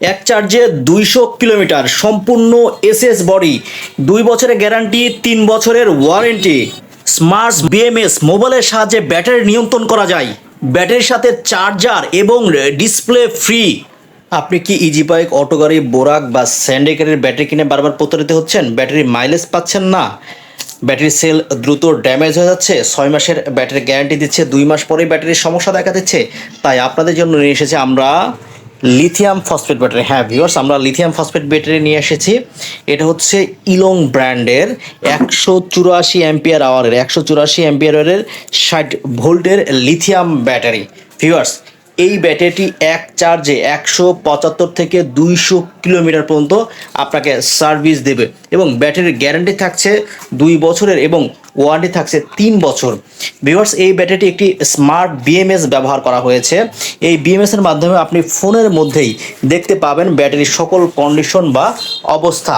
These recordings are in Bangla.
এক চার্জে দুইশো কিলোমিটার, সম্পূর্ণ এসএস বডি, দুই বছরের গ্যারান্টি, তিন বছরের ওয়ারেন্টি। স্মার্ট বিএমএস মোবাইলের সাহায্যে ব্যাটারি নিয়ন্ত্রণ করা যায়। ব্যাটারির সাথে চার্জার এবং ডিসপ্লে ফ্রি। আপনি কি ইজি বাইক, অটো গাড়ি, বোরাক বা স্যান্ডেকারের ব্যাটারি কিনে বারবার প্রতারিত হচ্ছেন? ব্যাটারি মাইলেজ পাচ্ছেন না। ব্যাটারি সেল দ্রুত ড্যামেজ হয়ে যাচ্ছে। ছয় মাসের ব্যাটারি গ্যারান্টি দিচ্ছে, দুই মাস পরেই ব্যাটারির সমস্যা দেখা দিচ্ছে। তাই আপনাদের জন্য নিয়ে এসেছে আমরা লিথিয়াম ফসফেট ব্যাটারি হ্যাঁ ভিউয়ার্স আমরা লিথিয়াম ফসফেট ব্যাটারি নিয়ে এসেছি। এটা হচ্ছে ইলং ব্র্যান্ডের একশো চুরাশি অ্যাম্পিয়ার আওয়ারের একশো চুরাশি অ্যাম্পিয়ার আওয়ারের ষাট ভোল্টের লিথিয়াম ব্যাটারি ভিউয়ার্স এই ব্যাটারিটি এক চার্জে একশো পঁচাত্তর থেকে দুইশো কিলোমিটার পর্যন্ত আপনাকে সার্ভিস দেবে। এবং ব্যাটারির গ্যারান্টি থাকছে দুই বছরের এবং ওয়ারেন্টি থাকছে তিন বছর। ভিউয়ার্স, এই ব্যাটারিটি একটি স্মার্ট বিএমএস ব্যবহার করা হয়েছে। এই বিএমএস এর মাধ্যমে আপনি ফোনের মধ্যেই দেখতে পাবেন ব্যাটারির সকল কন্ডিশন বা অবস্থা।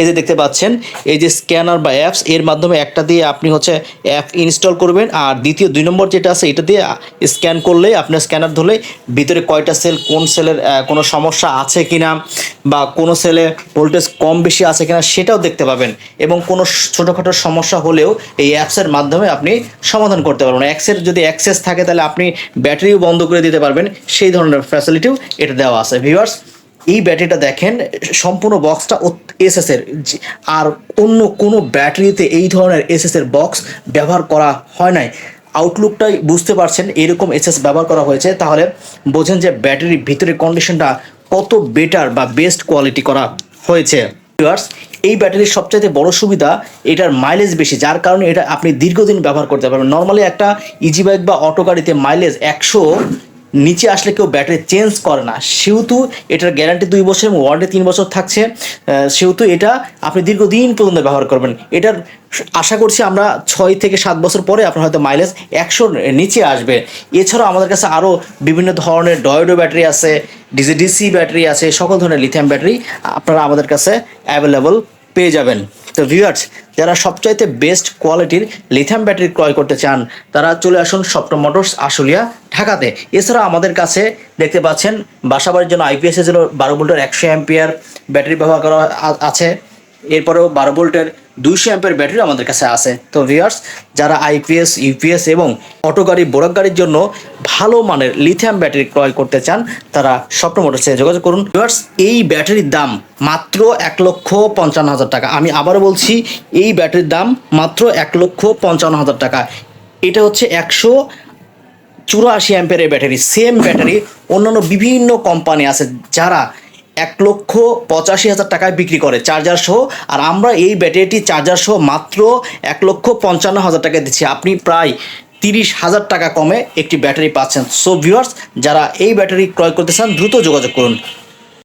এই যে দেখতে পাচ্ছেন, এই যে স্ক্যানার বা অ্যাপস, এর মাধ্যমে একটা দিয়ে আপনি হচ্ছে অ্যাপ ইনস্টল করবেন। আর দ্বিতীয় দুই নম্বর যেটা আছে, এটা দিয়ে স্ক্যান করলে, আপনার স্ক্যানার ধরলে ভিতরে কয়টা সেল, কোন সেলের কোনো সমস্যা আছে কিনা বা কোনো সেলে ভোল্টেজ কম বেশি আছে কিনা সেটাও দেখতে পাবেন। এবং কোনো ছোটোখাটো সমস্যা হলেও এই অ্যাপসের মাধ্যমে আপনি সমাধান করতে পারবেন। অ্যাক্সের যদি অ্যাক্সেস থাকে, তাহলে আপনি ব্যাটারিও বন্ধ করে দিতে পারবেন। সেই ধরনের ফ্যাসিলিটিও এটা দেওয়া আছে। ভিউয়ার্স এই ব্যাটারিটা দেখেন সম্পূর্ণ বক্সটা এসএস এর। আর অন্য কোনো ব্যাটারিতে এই ধরনের এসএস এর বক্স ব্যবহার করা হয় নাই। আউটলুকটাই বুঝতে পারছেন এরকম এসএস ব্যবহার করা হয়েছে। তাহলে বোঝেন যে ব্যাটারির ভিতরের কন্ডিশনটা কত বেটার বা বেস্ট কোয়ালিটি করা হয়েছে। Viewers, এই ব্যাটারির সবচাইতে বড় সুবিধা এটার মাইলেজ বেশি যার কারণে এটা আপনি দীর্ঘদিন ব্যবহার করতে পারবেন। নর্মালি একটা ইজি বাইক বা অটো গাড়িতে মাইলেজ একশো নিচে আসলে কেউ ব্যাটারি চেঞ্জ করে না। সেহেতু এটার গ্যারান্টি দুই বছর এবং ওয়ারেন্টি তিন বছর থাকছে। সেহেতু এটা আপনি দীর্ঘদিন পর্যন্ত ব্যবহার করবেন। এটার আশা করছি আমরা ছয় থেকে সাত বছর পরে আপনার হয়তো মাইলেজ একশোর নিচে আসবে। এছাড়াও আমাদের কাছে আরও বিভিন্ন ধরনের ডয়েডো ব্যাটারি আছে ডিসি ডিসি ব্যাটারি আছে, সকল ধরনের লিথিয়াম ব্যাটারি আপনারা আমাদের কাছে অ্যাভেলেবল পেয়ে যাবেন। তো ভিউয়ার্স যারা সবচাইতে বেস্ট কোয়ালিটির লিথিয়াম ব্যাটারি ক্রয় করতে চান, তারা চলে আসুন স্বপ্ন মোটরস আশুলিয়া, ঢাকাতে। এছাড়া আমাদের কাছে দেখতে পাচ্ছেন, বাসাবাড়ির জন্য আইপিএসের জন্য বারো ভোল্টের একশো অ্যাম্পিয়ার ব্যাটারি ব্যবহার করা আছে। এরপরেও বারো ভোল্টের দুইশো অ্যাম্পের ব্যাটারি আমাদের কাছে আছে। তো ভিউয়ার্স যারা আইপিএস ইউপিএস এবং অটো গাড়ি বোরাক গাড়ির জন্য ভালো মানের লিথিয়াম ব্যাটারি ক্রয় করতে চান, তারা স্বপ্ন মোটরসে যোগাযোগ করুন। ভিউয়ার্স এই ব্যাটারির দাম মাত্র এক লক্ষ পঞ্চান্ন হাজার টাকা। আমি আবারও বলছি, এই ব্যাটারির দাম মাত্র এক লক্ষ পঞ্চান্ন হাজার টাকা। এটা হচ্ছে একশো চুরাশি অ্যাম্পের ব্যাটারি সেম ব্যাটারি অন্যান্য বিভিন্ন কোম্পানি আছে যারা এক লক্ষ পঁচাশি হাজার টাকায় বিক্রি করে চার্জার সহ, আর আমরা এই ব্যাটারিটি চার্জার সহ মাত্র এক লক্ষ পঞ্চান্ন হাজার টাকায় দিচ্ছি। আপনি প্রায় তিরিশ হাজার টাকা কমে একটি ব্যাটারি পাচ্ছেন। সো ভিউয়ার্স যারা এই ব্যাটারি ক্রয় করতে চান, দ্রুত যোগাযোগ করুন।